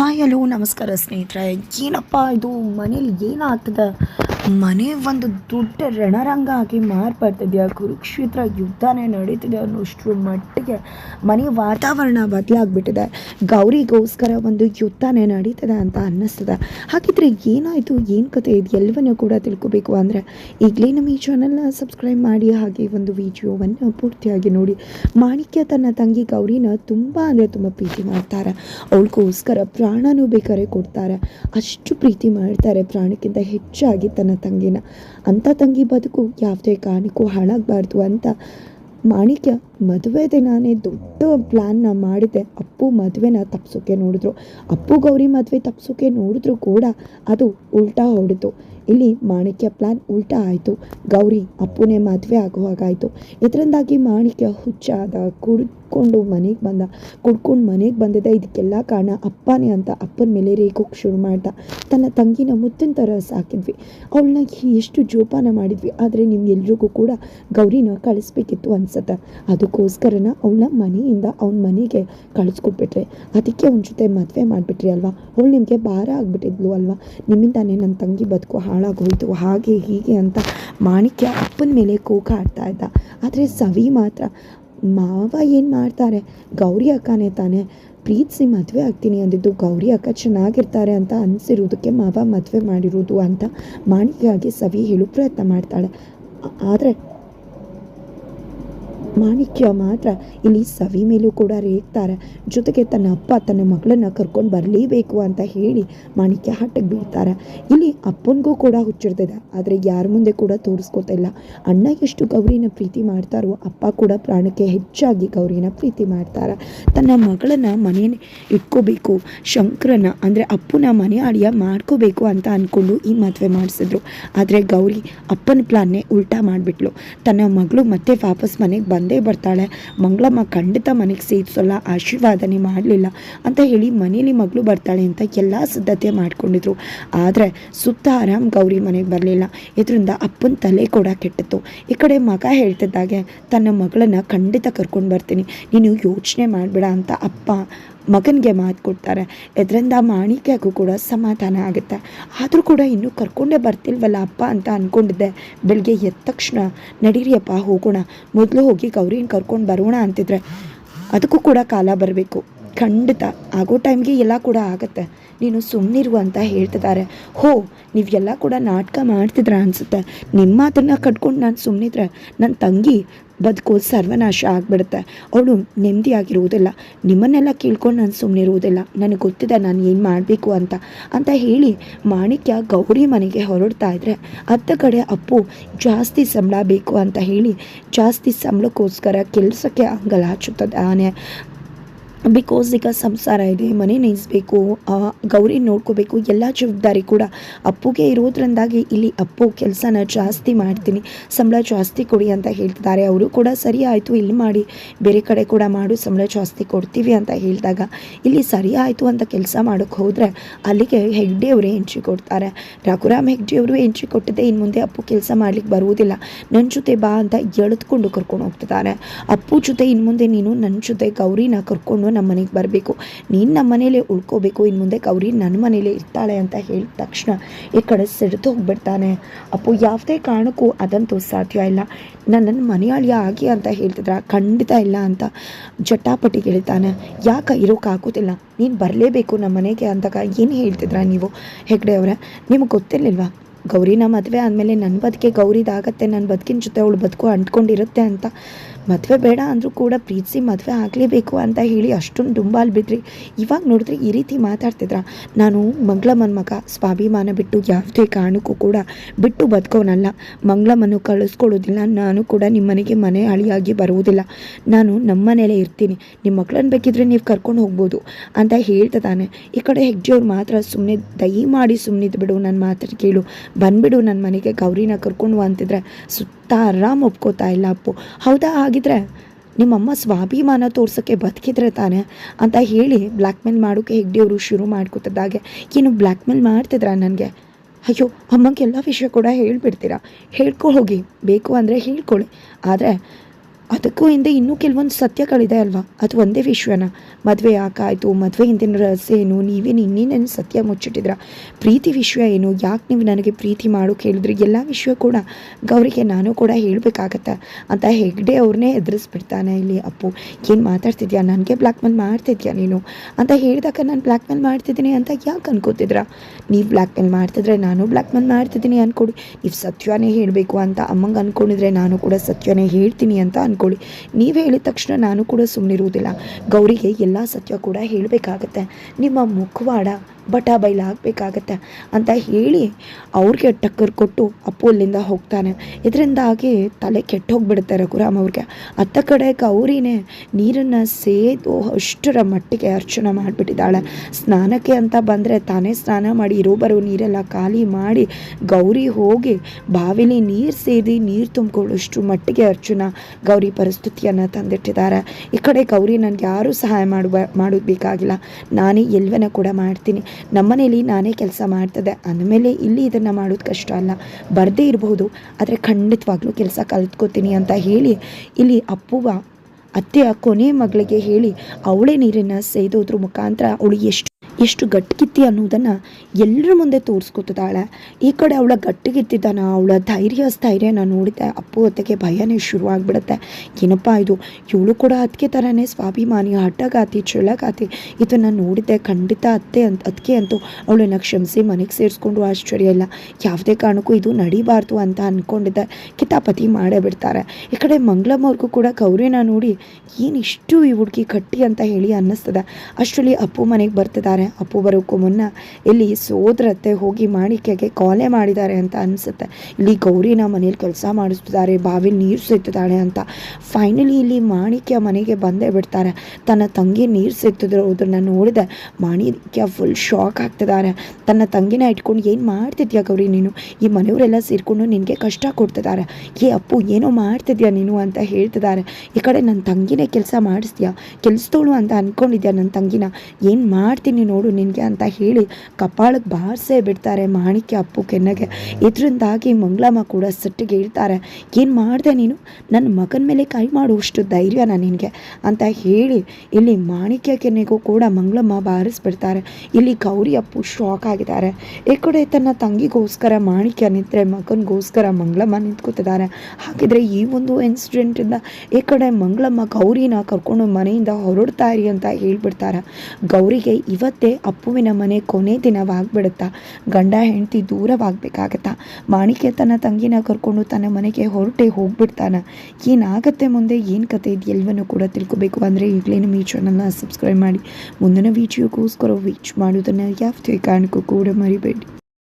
Hi hello ನಮಸ್ಕಾರ ಸ್ನೇಹಿತರೆ. ಏನಪ್ಪ ಇದು ಮನೇಲಿ ಏನಾಗ್ತದೆ? ಮನೆ ಒಂದು ದೊಡ್ಡ ರಣರಂಗ ಆಗಿ ಮಾರ್ಪಡ್ತಿದೆಯಾ? ಕುರುಕ್ಷೇತ್ರ ಯುದ್ಧನೇ ನಡೀತಿದೆ ಅನ್ನೋಷ್ಟ್ರ ಮಟ್ಟಿಗೆ ಮನೆ ವಾತಾವರಣ ಬದಲಾಗ್ಬಿಟ್ಟಿದೆ. ಗೌರಿಗೋಸ್ಕರ ಒಂದು ಯುದ್ಧನೇ ನಡೀತದೆ ಅಂತ ಅನ್ನಿಸ್ತದೆ. ಹಾಗಿದ್ರೆ ಏನಾಯಿತು? ಏನು ಕತೆ ಇದು? ಎಲ್ಲವನ್ನೂ ಕೂಡ ತಿಳ್ಕೊಬೇಕು ಅಂದರೆ ಈಗಲೇ ನಮ್ಮ ಈ ಚಾನಲ್ನ ಸಬ್ಸ್ಕ್ರೈಬ್ ಮಾಡಿ, ಹಾಗೆ ಒಂದು ವಿಡಿಯೋವನ್ನು ಪೂರ್ತಿಯಾಗಿ ನೋಡಿ. ಮಾಣಿಕ್ಯ ತನ್ನ ತಂಗಿ ಗೌರಿನ ತುಂಬ ಅಂದರೆ ತುಂಬ ಪ್ರೀತಿ ಮಾಡ್ತಾರೆ. ಅವಳಿಗೋಸ್ಕರ ಪ್ರಾಣನೂ ಬೇಕಾದ್ರೆ ಕೊಡ್ತಾರೆ. ಅಷ್ಟು ಪ್ರೀತಿ ಮಾಡ್ತಾರೆ. ಪ್ರಾಣಕ್ಕಿಂತ ಹೆಚ್ಚಾಗಿ ತನ್ನ ತಂಗಿನ. ಅಂಥ ತಂಗಿ ಬದುಕು ಯಾವುದೇ ಕಾರಣಕ್ಕೂ ಹಾಳಾಗಬಾರ್ದು ಅಂತ ಮಾಣಿಕ್ಯ ಮದುವೆ ದಿನಾನೇ ದೊಡ್ಡ ಪ್ಲ್ಯಾನ್ನ ಮಾಡಿದೆ. ಅಪ್ಪು ಮದುವೆನ ತಪ್ಪಿಸೋಕೆ ನೋಡಿದ್ರು. ಅಪ್ಪು ಗೌರಿ ಮದುವೆ ತಪ್ಪಿಸೋಕೆ ನೋಡಿದ್ರು ಕೂಡ ಅದು ಉಲ್ಟಾ ಹೊಡಿತು ಇಲ್ಲಿ ಮಾಣಿಕ್ಯ ಪ್ಲಾನ್ ಉಲ್ಟಾ ಆಯಿತು. ಗೌರಿ, ಅಪ್ಪುನೇ ಮದುವೆ ಆಗೋ ಹಾಗಾಯಿತು. ಇದರಿಂದಾಗಿ ಮಾಣಿಕ್ಯ ಹುಚ್ಚಾದ ಕುಡ್ಕೊಂಡು ಮನೆಗೆ ಬಂದ. ಕುಡ್ಕೊಂಡು ಮನೆಗೆ ಬಂದಿದ್ದ ಇದಕ್ಕೆಲ್ಲ ಕಾರಣ ಅಪ್ಪನೇ ಅಂತ ಅಪ್ಪನ ಮೇಲೆ ರೇಗೋಕ್ಕೆ ಶುರು ಮಾಡ್ದ. ತನ್ನ ತಂಗಿನ ಮುತ್ತಿನ ಥರ ಸಾಕಿದ್ವಿ. ಅವಳನ್ನ ಎಷ್ಟು ಜೋಪಾನ ಮಾಡಿದ್ವಿ, ಆದರೆ ನಿಮ್ಗೆಲ್ರಿಗೂ ಕೂಡ ಗೌರಿನ ಕಳಿಸ್ಬೇಕಿತ್ತು ಅನ್ಸತ್ತೆ. ಅದಕ್ಕೋಸ್ಕರನ ಅವಳನ್ನ ಮನೆಯಿಂದ ಅವನ ಮನೆಗೆ ಕಳಿಸ್ಕೊಟ್ಬಿಟ್ರೆ. ಅದಕ್ಕೆ ಅವನ ಜೊತೆ ಮದುವೆ ಮಾಡಿಬಿಟ್ರಿ ಅಲ್ವಾ? ಅವಳು ನಿಮಗೆ ಭಾರ ಆಗಿಬಿಟ್ಟಿದ್ಲು ಅಲ್ವಾ? ನಿಮ್ಮಿಂದಾನೇ ನನ್ನ ತಂಗಿ ಬದುಕು ಹಾಳಾಗೋಯ್ತು. ಹಾಗೆ ಹೀಗೆ ಅಂತ ಮಾಣಿಕ್ಯ ಅಪ್ಪನ ಮೇಲೆ ಕೋಕ ಆಡ್ತಾ ಇದ್ದ. ಆದರೆ ಸವಿ ಮಾತ್ರ, ಮಾವ ಏನು ಮಾಡ್ತಾರೆ? ಗೌರಿ ಅಕ್ಕನೇ ತಾನೇ. ಪ್ರೀತಿಸಿ ಮದುವೆ ಆಗ್ತೀನಿ ಅಂದಿದ್ದು ಗೌರಿ ಅಕ್ಕ ಚೆನ್ನಾಗಿರ್ತಾರೆ ಅಂತ ಅನಿಸಿರೋದಕ್ಕೆ ಮಾವ ಮದುವೆ ಮಾಡಿರೋದು ಅಂತ ಮಾಣಿಕ್ಯಾಗೆ ಸವಿ ಹೇಳು ಪ್ರಯತ್ನ ಮಾಡ್ತಾಳೆ. ಆದರೆ ಮಾಣಿಕ್ಯ ಮಾತ್ರ ಇಲ್ಲಿ ಸವಿ ಮೇಲೂ ಕೂಡ ರೇಗ್ತಾರೆ. ಜೊತೆಗೆ ತನ್ನ ಅಪ್ಪ ತನ್ನ ಮಗಳನ್ನು ಕರ್ಕೊಂಡು ಬರಲೇಬೇಕು ಅಂತ ಹೇಳಿ ಮಾಣಿಕ್ಯ ಹಟ್ಟಿಗೆ ಬೀಳ್ತಾರೆ. ಇಲ್ಲಿ ಅಪ್ಪನಿಗೂ ಕೂಡ ಹುಚ್ಚಿರ್ತದೆ ಆದರೆ ಯಾರ ಮುಂದೆ ಕೂಡ ತೋರಿಸ್ಕೋತಾ ಇಲ್ಲ. ಅಣ್ಣ ಎಷ್ಟು ಗೌರಿನ ಪ್ರೀತಿ ಮಾಡ್ತಾರೋ ಅಪ್ಪ ಕೂಡ ಪ್ರಾಣಕ್ಕೆ ಹೆಚ್ಚಾಗಿ ಗೌರಿನ ಪ್ರೀತಿ ಮಾಡ್ತಾರೆ. ತನ್ನ ಮಗಳನ್ನ ಮನೆಯೇ ಇಟ್ಕೋಬೇಕು. ಶಂಕರನ ಅಂದರೆ ಅಪ್ಪನ ಮನೆ ಅಳಿಯ ಮಾಡ್ಕೋಬೇಕು ಅಂತ ಅಂದ್ಕೊಂಡು ಈ ಮದುವೆ ಮಾಡಿಸಿದ್ರು. ಆದರೆ ಗೌರಿ ಅಪ್ಪನ ಪ್ಲಾನ್ನೇ ಉಲ್ಟಾ ಮಾಡಿಬಿಟ್ಲು. ತನ್ನ ಮಗಳು ಮತ್ತೆ ವಾಪಸ್ ಮನೆಗೆ ಬಂದೇ ಬರ್ತಾಳೆ. ಮಂಗಳಮ್ಮ ಖಂಡಿತ ಮನೆಗೆ ಸೇರಿಸೋಲ್ಲ, ಆಶೀರ್ವಾದನೆ ಮಾಡಲಿಲ್ಲ ಅಂತ ಹೇಳಿ ಮನೇಲಿ ಮಗಳು ಬರ್ತಾಳೆ ಅಂತ ಎಲ್ಲ ಸಿದ್ಧತೆ ಮಾಡ್ಕೊಂಡಿದ್ರು. ಆದರೆ ಸುತ್ತ ಆರಾಮ್ ಗೌರಿ ಮನೆಗೆ ಬರಲಿಲ್ಲ. ಇದರಿಂದ ಅಪ್ಪನ ತಲೆ ಕೂಡ ಕೆಟ್ಟಿತ್ತು. ಈ ಕಡೆ ಮಗ ಹೇಳ್ತಿದ್ದಾಗೆ, ತನ್ನ ಮಗಳನ್ನ ಖಂಡಿತ ಕರ್ಕೊಂಡು ಬರ್ತೀನಿ. ನೀನು ಯೋಚನೆ ಮಾಡಬೇಡ ಅಂತ ಅಪ್ಪ ಮಗನಿಗೆ ಮಾತು ಕೊಡ್ತಾರೆ. ಇದರಿಂದ ಮಾಣಿಕ್ಯಗೂ ಕೂಡ ಸಮಾಧಾನ ಆಗುತ್ತೆ. ಆದರೂ ಕೂಡ ಇನ್ನೂ ಕರ್ಕೊಂಡೇ ಬರ್ತಿಲ್ವಲ್ಲ ಅಪ್ಪ ಅಂತ ಅಂದ್ಕೊಂಡಿದ್ದೆ ಬೆಳಗ್ಗೆ ಎದ್ದ ತಕ್ಷಣ, ನಡೀರಿಯಪ್ಪ ಹೋಗೋಣ. ಮೊದಲು ಹೋಗಿ ಗೌರಿನ ಕರ್ಕೊಂಡು ಬರೋಣ ಅಂತಿದ್ರೆ. ಅದಕ್ಕೂ ಕೂಡ ಕಾಲ ಬರಬೇಕು. ಖಂಡಿತ. ಆಗೋ ಟೈಮ್ಗೆ ಎಲ್ಲ ಕೂಡ ಆಗುತ್ತೆ. ನೀನು ಸುಮ್ಮನಿರು ಅಂತ ಹೇಳ್ತಿದ್ದಾರೆ ಹೋ, ನೀವೆಲ್ಲ ಕೂಡ ನಾಟಕ ಮಾಡ್ತಿದ್ರ ಅನಿಸುತ್ತೆ. ನಿಮ್ಮ ಮಾತನ್ನು ಕಟ್ಕೊಂಡು ನಾನು ಸುಮ್ಮನಿದ್ರೆ ನನ್ನ ತಂಗಿ ಬದುಕು ಸರ್ವನಾಶ ಆಗಿಬಿಡುತ್ತೆ. ಅವಳು ನೆಮ್ಮದಿಯಾಗಿರುವುದಿಲ್ಲ ನಿಮ್ಮನ್ನೆಲ್ಲ ಕೇಳ್ಕೊಂಡು ನಾನು ಸುಮ್ಮನಿರುವುದಿಲ್ಲ ನನಗೆ ಗೊತ್ತಿದೆ ನಾನು ಏನು ಮಾಡಬೇಕು ಅಂತ. ಅಂತ ಹೇಳಿ ಮಾಣಿಕ್ಯ ಗೌರಿ ಮನೆಗೆ ಹೊರಡ್ತಾ ಇದ್ರೆ, ಅತ್ತ ಕಡೆ ಅಪ್ಪು ಜಾಸ್ತಿ ಸಂಬಳ ಬೇಕು ಅಂತ ಹೇಳಿ ಜಾಸ್ತಿ ಸಂಬಳಕ್ಕೋಸ್ಕರ ಕೆಲಸಕ್ಕೆ ಅಂಗಲ ಹಚ್ಚುತ್ತಿದ್ದಾನೆ ಬಿಕಾಸ್ ಈಗ ಸಂಸಾರ ಇದೆ, ಮನೆ ನೆನೆಸ್ಬೇಕು ಗೌರಿ ನೋಡ್ಕೋಬೇಕು, ಎಲ್ಲ ಜವಾಬ್ದಾರಿ ಕೂಡ ಅಪ್ಪುಗೆ ಇರೋದ್ರಿಂದಾಗಿ ಇಲ್ಲಿ ಅಪ್ಪು ಕೆಲಸನ ಜಾಸ್ತಿ ಮಾಡ್ತೀನಿ, ಸಂಬಳ ಜಾಸ್ತಿ ಕೊಡಿ ಅಂತ ಹೇಳ್ತಿದ್ದಾರೆ. ಅವರು ಕೂಡ ಸರಿ ಆಯಿತು, ಇಲ್ಲಿ ಮಾಡಿ, ಬೇರೆ ಕಡೆ ಕೂಡ ಮಾಡು, ಸಂಬಳ ಜಾಸ್ತಿ ಕೊಡ್ತೀವಿ ಅಂತ ಹೇಳಿದಾಗ, ಇಲ್ಲಿ ಸರಿ ಆಯಿತು ಅಂತ ಕೆಲಸ ಮಾಡೋಕ್ಕೆ ಹೋದರೆ ಅಲ್ಲಿಗೆ ಹೆಗ್ಡೆಯವರು ಎಂಟ್ರಿ ಕೊಡ್ತಾರೆ. ರಘುರಾಮ್ ಹೆಗ್ಡೆಯವರು ಎಂಟ್ರಿ ಕೊಟ್ಟಿದ್ದೆ ಇನ್ನು ಮುಂದೆ ಅಪ್ಪು ಕೆಲಸ ಮಾಡ್ಲಿಕ್ಕೆ ಬರುವುದಿಲ್ಲ. ನನ್ನ ಜೊತೆ ಬಾ ಅಂತ ಎಳೆದುಕೊಂಡು ಕರ್ಕೊಂಡು ಹೋಗ್ತಿದ್ದಾರೆ. ಅಪ್ಪು ಜೊತೆ ಇನ್ನು ಮುಂದೆ ನೀನು ನನ್ನ ಜೊತೆ ಗೌರಿನ ಕರ್ಕೊಂಡು ನಮ್ಮ ಮನೆಗೆ ಬರಬೇಕು. ನೀನು ನಮ್ಮ ಮನೇಲೆ ಉಳ್ಕೋಬೇಕು. ಇನ್ನು ಮುಂದೆ ಕೌರಿ ನನ್ನ ಮನೇಲೆ ಇರ್ತಾಳೆ ಅಂತ ಹೇಳಿದ ತಕ್ಷಣ ಈ ಕಡೆ ಸಿಡಿದು ಹೋಗ್ಬಿಡ್ತಾನೆ. ಅಪ್ಪು, ಯಾವುದೇ ಕಾರಣಕ್ಕೂ ಅದಂತೂ ಸಾಧ್ಯ ಇಲ್ಲ. ನನ್ನನ್ನು ಮನೆಯಾಳಿಯ ಆಗಿ ಅಂತ ಹೇಳ್ತಿದ್ರ? ಖಂಡಿತ ಇಲ್ಲ ಅಂತ ಜಟಾಪಟಿ ಹೇಳ್ತಾನೆ ಯಾಕೆ ಇರೋಕ್ಕಾಗೋದಿಲ್ಲ ನೀನು ಬರಲೇಬೇಕು ನಮ್ಮ ಮನೆಗೆ ಅಂದಾಗ ಏನು ಹೇಳ್ತಿದ್ರ ನೀವು ಹೆಗ್ಡೆ ಅವರೇ? ನಿಮಗೆ ಗೊತ್ತಿರಲಿಲ್ವಾ? ಗೌರಿನ ಮದುವೆ ಆದಮೇಲೆ ನನ್ನ ಬದುಕೆ ಗೌರಿದಾಗತ್ತೆ ನನ್ನ ಬದುಕಿನ ಜೊತೆ ಅವಳು ಬದುಕು ಅಂಟ್ಕೊಂಡಿರುತ್ತೆ ಅಂತ. ಮದುವೆ ಬೇಡ ಅಂದರೂ ಕೂಡ ಪ್ರೀತಿಸಿ ಮದುವೆ ಆಗಲೇಬೇಕು ಅಂತ ಹೇಳಿ ಅಷ್ಟೊಂದು ಡುಂಬಾಲ್ ಬಿದ್ರಿ ಇವಾಗ ನೋಡಿದ್ರೆ ಈ ರೀತಿ ಮಾತಾಡ್ತಿದ್ರ. ನಾನು ಮಂಗಳಮ್ಮನ ಮಗ, ಸ್ವಾಭಿಮಾನ ಬಿಟ್ಟು ಯಾವುದೇ ಕಾರಣಕ್ಕೂ ಕೂಡ ಬಿಟ್ಟು ಬದುಕೋನಲ್ಲ. ಮಂಗಳಮ್ಮನ್ನು ಕಳಿಸ್ಕೊಳ್ಳೋದಿಲ್ಲ, ನಾನು ಕೂಡ ನಿಮ್ಮ ಮನೆಗೆ ಮನೆ ಹಳಿಯಾಗಿ ಬರುವುದಿಲ್ಲ. ನಾನು ನಮ್ಮ ಇರ್ತೀನಿ. ನಿಮ್ಮ ಮಕ್ಕಳನ್ನು ಬೇಕಿದ್ರೆ ನೀವು ಕರ್ಕೊಂಡು ಹೋಗ್ಬೋದು ಅಂತ ಹೇಳ್ತಾನೆ ಈ ಕಡೆ ಹೆಗ್ಜೆಯವ್ರು ಮಾತ್ರ ಸುಮ್ಮನೆ ದಯಮಾಡಿ ಸುಮ್ಮನಿದ್ದು ಬಿಡು ನನ್ನ ಮಾತ್ರ ಕೇಳು. ಬಂದ್ಬಿಡು ನನ್ನ ಮನೆಗೆ ಗೌರಿನ ಕರ್ಕೊಂಡು ಅಂತಿದ್ರೆ ಸುತ್ತ ಆರಾಮ್ ಒಪ್ಕೋತಾ ಇಲ್ಲ ಅಪ್ಪು. ಹೌದಾ? ಆಗಿದ್ರೆ ನಿಮ್ಮಮ್ಮ ಸ್ವಾಭಿಮಾನ ತೋರ್ಸೋಕ್ಕೆ ಬದುಕಿದ್ರೆ ತಾನೆ? ಅಂತ ಹೇಳಿ ಬ್ಲ್ಯಾಕ್ ಮೇಲ್ ಮಾಡೋಕ್ಕೆ ಹೆಗ್ಡೆಯವರು ಶುರು ಮಾಡ್ಕೊತಿದ್ದಾಗೆ ಏನು ಬ್ಲ್ಯಾಕ್ ಮೇಲ್ ಮಾಡ್ತಿದ್ರಾ ನನಗೆ? ಅಯ್ಯೋ, ಅಮ್ಮಂಗೆ ಎಲ್ಲ ವಿಷಯ ಕೂಡ ಹೇಳಿಬಿಡ್ತೀರಾ? ಹೇಳ್ಕೊ ಹೋಗಿ. ಬೇಕು ಅಂದರೆ ಹೇಳ್ಕೊಳ್ಳಿ ಆದರೆ ಅದಕ್ಕೂ ಹಿಂದೆ ಇನ್ನೂ ಕೆಲವೊಂದು ಸತ್ಯಗಳಿದೆ ಅಲ್ವಾ? ಅದು ಒಂದೇ ವಿಶ್ವನ. ಮದುವೆ ಯಾಕಾಯಿತು ಮದುವೆ ಹಿಂದಿನ ರಹಸ್ಯ ಏನು, ನೀವೇನು ಇನ್ನೇನೇನು ಸತ್ಯ ಮುಚ್ಚಿಟ್ಟಿದ್ರ ಪ್ರೀತಿ ವಿಷಯ ಏನು, ಯಾಕೆ ನೀವು ನನಗೆ ಪ್ರೀತಿ ಮಾಡು ಕೇಳಿದ್ರಿ? ಎಲ್ಲ ವಿಷಯ ಕೂಡ, ಗೌರಿಗೆ ನಾನು ಕೂಡ ಹೇಳಬೇಕಾಗತ್ತೆ? ಅಂತ ಹೆಗ್ಡೆ ಅವ್ರನ್ನೇ ಎದುರಿಸ್ಬಿಡ್ತಾನೆ ಇಲ್ಲಿ, ಅಪ್ಪು, ಏನು ಮಾತಾಡ್ತಿದ್ಯಾ? ನನಗೆ ಬ್ಲ್ಯಾಕ್ ಮೇಲ್ ಮಾಡ್ತಿದ್ಯಾ ನೀನು? ಅಂತ ಹೇಳಿದಾಗ ನಾನು ಬ್ಲ್ಯಾಕ್ ಮೇಲ್ ಮಾಡ್ತಿದ್ದೀನಿ ಅಂತ ಯಾಕೆ ಅನ್ಕೋತಿದ್ರ ನೀವು ಬ್ಲ್ಯಾಕ್ ಮೇಲ್ ಮಾಡ್ತಿದ್ರೆ ನಾನು ಬ್ಲ್ಯಾಕ್ ಮೇಲ್ ಮಾಡ್ತಿದ್ದೀನಿ ಅಂದ್ಕೊಡಿ ನೀವು ಸತ್ಯವೇ ಹೇಳಬೇಕು ಅಂತ ಅಮ್ಮಂಗೆ ಅಂದ್ಕೊಂಡಿದ್ರೆ ನಾನು ಕೂಡ ಸತ್ಯನೇ ಹೇಳ್ತೀನಿ ಅಂತ ಅಂದ್ಕೊಳ್ಳಿ ನೀವು ಹೇಳಿದ ತಕ್ಷಣ ನಾನು ಕೂಡ ಸುಮ್ಮನಿರುವುದಿಲ್ಲ ಗೌರಿಗೆ ಎಲ್ಲ ಸತ್ಯ ಕೂಡ ಹೇಳಬೇಕಾಗತ್ತೆ. ನಿಮ್ಮ ಮುಖವಾಡ ಬಟ ಬಯಲಾಗಬೇಕಾಗತ್ತೆ ಅಂತ ಹೇಳಿ ಅವ್ರಿಗೆ ಟಕ್ಕರ್ ಕೊಟ್ಟು ಅಪ್ಪು ಅಲ್ಲಿಂದ ಹೋಗ್ತಾನೆ. ಇದರಿಂದಾಗಿ ತಲೆ ಕೆಟ್ಟೋಗ್ಬಿಡುತ್ತೆ ರಘುರಾಮ್ ಅವ್ರಿಗೆ. ಅತ್ತ ಕಡೆ ಗೌರಿನೇ ನೀರನ್ನು ಸೇದು ಅಷ್ಟರ ಮಟ್ಟಿಗೆ ಅರ್ಚನೆ ಮಾಡಿಬಿಟ್ಟಿದ್ದಾಳೆ. ಸ್ನಾನಕ್ಕೆ ಅಂತ ಬಂದರೆ ತಾನೇ ಸ್ನಾನ ಮಾಡಿ ಇರೋ ಬರೋ ನೀರೆಲ್ಲ ಖಾಲಿ ಮಾಡಿ ಗೌರಿ ಹೋಗಿ ಬಾವಿಲಿ ನೀರು ಸೇದಿ ನೀರು ತುಂಬಿಕೊಳ್ಳೋಷ್ಟು ಮಟ್ಟಿಗೆ ಅರ್ಚನ ಗೌರಿ ಪರಿಸ್ಥಿತಿಯನ್ನು ತಂದಿಟ್ಟಿದ್ದಾರೆ. ಈ ಕಡೆ ಗೌರಿ ನನಗೆ ಯಾರೂ ಸಹಾಯ ಮಾಡುವ, ಮಾಡೋದು ಬೇಕಾಗಿಲ್ಲ. ನಾನೇ ಎಲ್ವನ ಕೂಡ ಮಾಡ್ತೀನಿ. ನಮ್ಮನೇಲಿ ನಾನೇ ಕೆಲಸ ಮಾಡ್ತದೆ. ಅಂದಮೇಲೆ ಇಲ್ಲಿ ಇದನ್ನು ಮಾಡೋದು ಕಷ್ಟ ಅಲ್ಲ. ಬರದೇ ಇರಬಹುದು ಆದರೆ ಖಂಡಿತವಾಗ್ಲೂ ಕೆಲಸ ಕಲ್ತ್ಕೋತೀನಿ ಅಂತ ಹೇಳಿ ಇಲ್ಲಿ ಅಪ್ಪುವ, ಅತ್ತೆಯ ಕೊನೆ ಮಗಳಿಗೆ ಹೇಳಿ ಅವಳೇ ನೀರನ್ನು ಸೇದೋದ್ರ ಮುಖಾಂತರ ಅವಳು ಎಷ್ಟು ಎಷ್ಟು ಗಟ್ಟಿಗಿತ್ತಿ ಅನ್ನೋದನ್ನು ಎಲ್ಲರ ಮುಂದೆ ತೋರಿಸ್ಕೊತಿದ್ದಾಳೆ. ಈ ಕಡೆ ಅವಳ ಗಟ್ಟಿಗಿತ್ತಿದ್ದಾನ ಅವಳ ಧೈರ್ಯ, ಸ್ಥೈರ್ಯನ ನೋಡಿದೆ ಅಪ್ಪು ಅತ್ತೆಗೆ ಭಯನೇ ಶುರುವಾಗ್ಬಿಡುತ್ತೆ. ಏನಪ್ಪ ಇದು? ಇವಳು ಕೂಡ ಅದಕ್ಕೆ ಥರನೇ ಸ್ವಾಭಿಮಾನಿ, ಹಠಗಾತಿ ಚಳಗಾತಿ ಇದನ್ನು ನೋಡಿದ್ದೆ ಖಂಡಿತ ಅತ್ತೆ ಅಂತ ಅದಕ್ಕೆ ಅಂತೂ ಅವಳನ್ನು ಕ್ಷಮಿಸಿ ಮನೆಗೆ ಸೇರಿಸ್ಕೊಂಡು ಆಶ್ಚರ್ಯ ಇಲ್ಲ. ಯಾವುದೇ ಕಾರಣಕ್ಕೂ ಇದು ನಡಿಬಾರ್ದು ಅಂತ ಅಂದ್ಕೊಂಡಿದ್ದೆ ಕಿತಾಪತಿ ಮಾಡೇ ಬಿಡ್ತಾರೆ. ಈ ಕಡೆ ಮಂಗಳಮ್ಮವ್ರಿಗೂ ಕೂಡ ಗೌರಿನ ನೋಡಿ ಏನಿಷ್ಟು ಈ ಹುಡುಗಿ ಕಟ್ಟಿ ಅಂತ ಹೇಳಿ ಅನ್ನಿಸ್ತದೆ. ಅಷ್ಟರಲ್ಲಿ ಅಪ್ಪು ಮನೆಗೆ ಬರ್ತಿದ್ದಾರೆ. ಅಪ್ಪು ಬರೋಕ್ಕೂ ಮುನ್ನ ಇಲ್ಲಿ ಸೋದರತ್ತೆ ಹೋಗಿ ಮಾಣಿಕ್ಯಗೆ ಕಾಲೇ ಮಾಡಿದ್ದಾರೆ ಅಂತ ಅನಿಸುತ್ತೆ. ಇಲ್ಲಿ ಗೌರಿನ ಮನೇಲಿ ಕೆಲಸ ಮಾಡಿಸ್ತಿದ್ದಾರೆ ಬಾವಿ ನೀರು ಸೇತಿದ್ದಾಳೆ ಅಂತ. ಫೈನಲಿ ಇಲ್ಲಿ ಮಾಣಿಕ್ಯ ಮನೆಗೆ ಬಂದೇ ಬಿಡ್ತಾರೆ. ತನ್ನ ತಂಗಿ ನೀರು ಸೇತಿರೋದನ್ನ ನೋಡಿದೆ. ಮಾಣಿಕ್ಯ ಫುಲ್ ಶಾಕ್ ಆಗ್ತಿದ್ದಾರೆ. ತನ್ನ ತಂಗಿನ ಇಟ್ಕೊಂಡು ಏನು ಮಾಡ್ತಿದ್ಯಾ ಗೌರಿ ನೀನು? ಈ ಮನೆಯವರೆಲ್ಲ ಸೇರಿಕೊಂಡು ನಿನಗೆ ಕಷ್ಟ ಕೊಡ್ತಿದ್ದಾರೆ. ಏ ಅಪ್ಪು, ಏನೋ ಮಾಡ್ತಿದ್ಯಾ ನೀನು ಅಂತ ಹೇಳ್ತಿದ್ದಾರೆ. ಈ ಕಡೆ ನನ್ನ ತಂಗಿನೇ ಕೆಲಸ ಮಾಡಿಸ್ತೀಯಾ? ಕೆಲಸದವಳು ಅಂತ ಅಂದ್ಕೊಂಡಿದ್ಯಾ ನನ್ನ ತಂಗಿನ? ಏನು ಮಾಡ್ತೀನಿ ನೋಡು ನಿನಗೆ ಅಂತ ಹೇಳಿ ಕಪಾಳಕ್ಕೆ ಬಾರಿಸೇ ಬಿಡ್ತಾರೆ ಮಾಣಿಕ್ಯ ಅಪ್ಪು ಕೆನ್ನಗೆ. ಇದರಿಂದಾಗಿ ಮಂಗಳಮ್ಮ ಕೂಡ ಸಿಟ್ಟಿಗೆ ಹೇಳ್ತಾರೆ ಏನು ಮಾಡಿದೆ ನೀನು? ನನ್ನ ಮಗನ ಮೇಲೆ ಕೈ ಮಾಡುವಷ್ಟು ಧೈರ್ಯನ ನಿನಗೆ ಅಂತ ಹೇಳಿ ಇಲ್ಲಿ ಮಾಣಿಕ್ಯ ಕೆನ್ನೆಗೂ ಕೂಡ ಮಂಗಳಮ್ಮ ಬಾರಿಸ್ಬಿಡ್ತಾರೆ. ಇಲ್ಲಿ ಗೌರಿ ಅಪ್ಪು ಶಾಕ್ ಆಗಿದ್ದಾರೆ. ಈ ಕಡೆ ತನ್ನ ತಂಗಿಗೋಸ್ಕರ ಮಾಣಿಕ್ಯ ನಿಂತರೆ ಮಗನಿಗೋಸ್ಕರ ಮಂಗಳಮ್ಮ ನಿಂತ್ಕೊತಿದ್ದಾರೆ. ಹಾಗಿದ್ರೆ ಈ ಒಂದು ಇನ್ಸಿಡೆಂಟಿಂದ ಈ ಕಡೆ ಮಂಗಳಮ್ಮ ಗೌರಿನ ಕರ್ಕೊಂಡು ಮನೆಯಿಂದ ಹೊರಡ್ತಾ ಇರಿ ಅಂತ ಹೇಳ್ಬಿಡ್ತಾರೆ. ಗೌರಿಗೆ ಇವತ್ತೇ ಅಪ್ಪುವಿನ ಮನೆ ಕೊನೆ ದಿನವಾಗ್ಬಿಡುತ್ತಾ? ಗಂಡ ಹೆಂಡತಿ ದೂರವಾಗಬೇಕಾಗತ್ತಾ? ಮಾಣಿಕ್ಯ ತನ್ನ ತಂಗಿನ ಕರ್ಕೊಂಡು ತನ್ನ ಮನೆಗೆ ಹೊರಟೆ ಹೋಗ್ಬಿಡ್ತಾನೆ. ಏನಾಗತ್ತೆ ಮುಂದೆ? ಏನು ಕತೆ ಇದೆ? ಎಲ್ಲವನ್ನು ಕೂಡ ತಿಳ್ಕೊಬೇಕು ಅಂದರೆ ಈಗಲೇ ನಮ್ಮ ಈ ಚಾನಲ್ನ ಸಬ್ಸ್ಕ್ರೈಬ್ ಮಾಡಿ. ಮುಂದಿನ ವೀಡಿಯೋಗೋಸ್ಕರ ವೀಚ್ ಮಾಡೋದನ್ನು ಯಾವುದೇ ಕಾರಣಕ್ಕೂ ಕೂಡ ಮರಿಬೇಡಿ.